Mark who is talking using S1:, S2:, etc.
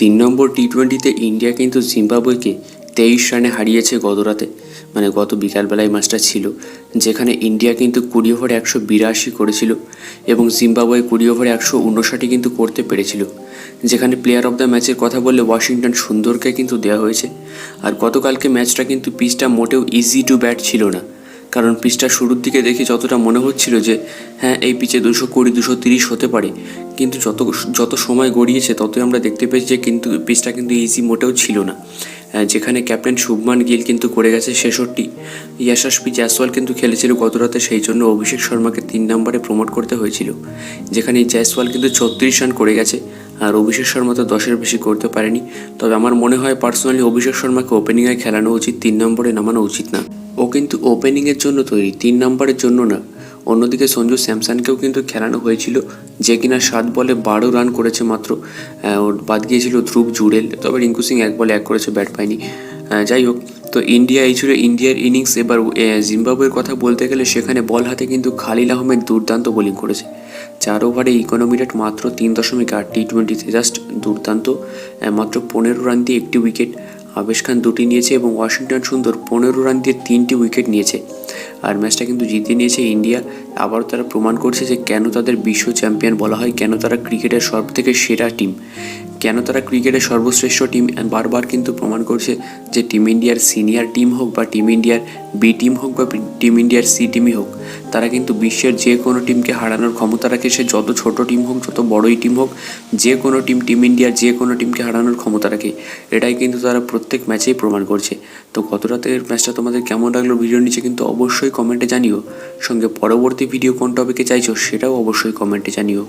S1: তিন নম্বর টি টোয়েন্টিতে ইন্ডিয়া কিন্তু জিম্বাবুয়েকে তেইশ রানে হারিয়েছে গত রাতে মানে গত বিকালবেলায় ম্যাচটা ছিল, যেখানে ইন্ডিয়া কিন্তু কুড়ি ওভারে একশো বিরাশি করেছিল এবং জিম্বাবুয়ে কুড়ি ওভারে একশো উনষাটি কিন্তু করতে পেরেছিল। যেখানে প্লেয়ার অফ দ্য ম্যাচের কথা বললে ওয়াশিংটন সুন্দরকে কিন্তু দেওয়া হয়েছে। আর গতকালকে ম্যাচটা কিন্তু পিচটা মোটেও ইজি টু ব্যাট ছিল না। কারণ পিচটা শুরুর দিকে দেখে যতটা মনে হচ্ছিল যে হ্যাঁ এই পিচে দুশো কুড়ি, দুশো তিরিশ হতে পারে। কিন্তু যত যত সময় গড়িয়েছে, ততই আমরা দেখতে পেয়েছি যে কিন্তু পিচটা কিন্তু ইজি মোটেও ছিল না। যেখানে ক্যাপ্টেন শুভমান গিল কিন্তু করে গেছে ছেষট্টি। ইয়াশাসপি জয়সওয়াল কিন্তু খেলেছিল গত রাতে, সেই জন্য অভিষেক শর্মাকে তিন নম্বরে প্রমোট করতে হয়েছিল। যেখানে জয়সওয়াল কিন্তু ছত্রিশ রান করে গেছে, আর অভিষেক শর্মা তো দশের বেশি করতে পারেনি। তবে আমার মনে হয় পার্সোনালি অভিষেক শর্মাকে ওপেনিংয়ে খেলানো উচিত, তিন নম্বরে নামানো উচিত না। ও কিন্তু ওপেনিংয়ের জন্য তৈরি, তিন নম্বরের জন্য না। অন্যদিকে সঞ্জু স্যামসানকেও কিন্তু খেলানো হয়েছিল, যে কিনা সাত বলে বারো রান করেছে মাত্র। বাদ গিয়েছিল ধ্রুব জুড়েল, তবে রিঙ্কু সিং এক বলে এক করেছে ব্যাট পায়নি। যাই হোক, তো ইন্ডিয়া এই ছিল ইন্ডিয়ার ইনিংস এবার জিম্বাবুয়ের কথা বলতে গেলে সেখানে বল হাতে কিন্তু খালিল আহমেদ দুর্দান্ত বোলিং করেছে। চার ওভারে ইকোনমি রেট মাত্র তিন দশমিক আট টি টোয়েন্টিতে জাস্ট দুর্দান্ত মাত্র পনেরো রান দিয়ে একটি উইকেট আবেশ খান দুটি নিয়েছে এবং ওয়াশিংটন সুন্দর পনেরো রান দিয়ে তিনটি উইকেট নিয়েছে। আর ম্যাচটা কিন্তু জিতে নিয়েছে ইন্ডিয়া। আবারও তারা প্রমাণ করছে যে কেন তাদের বিশ্ব চ্যাম্পিয়ন বলা হয়, কেন তারা ক্রিকেটের সব থেকে সেরা টিম। কেন তারা ক্রিকেটের সর্বশ্রেষ্ঠ টিম বারবার কিন্তু প্রমাণ করছে যে টিম ইন্ডিয়ার সিনিয়র টিম হোক বা টিম ইন্ডিয়ার বি টিম হোক বা টিম ইন্ডিয়ার সি টিমই হোক, তারা কিন্তু বিশ্বের যে কোনো টিমকে হারানোর ক্ষমতা রাখে। সে যত ছোট টিম হোক, যত বড়ই টিম হোক, যে কোনো টিম টিম ইন্ডিয়ার যে কোনো টিমকে হারানোর ক্ষমতা রাখে। এটাই কিন্তু তারা প্রত্যেক ম্যাচেই প্রমাণ করছে। তো গত রাতের ম্যাচটা তোমাদের কেমন লাগল? ভিডিওর নিচে কিন্তু অবশ্যই কমেন্টে জানিও। সঙ্গে পরবর্তী ভিডিও কোন টপিকে চাইছো সেটাও অবশ্যই কমেন্টে জানিও।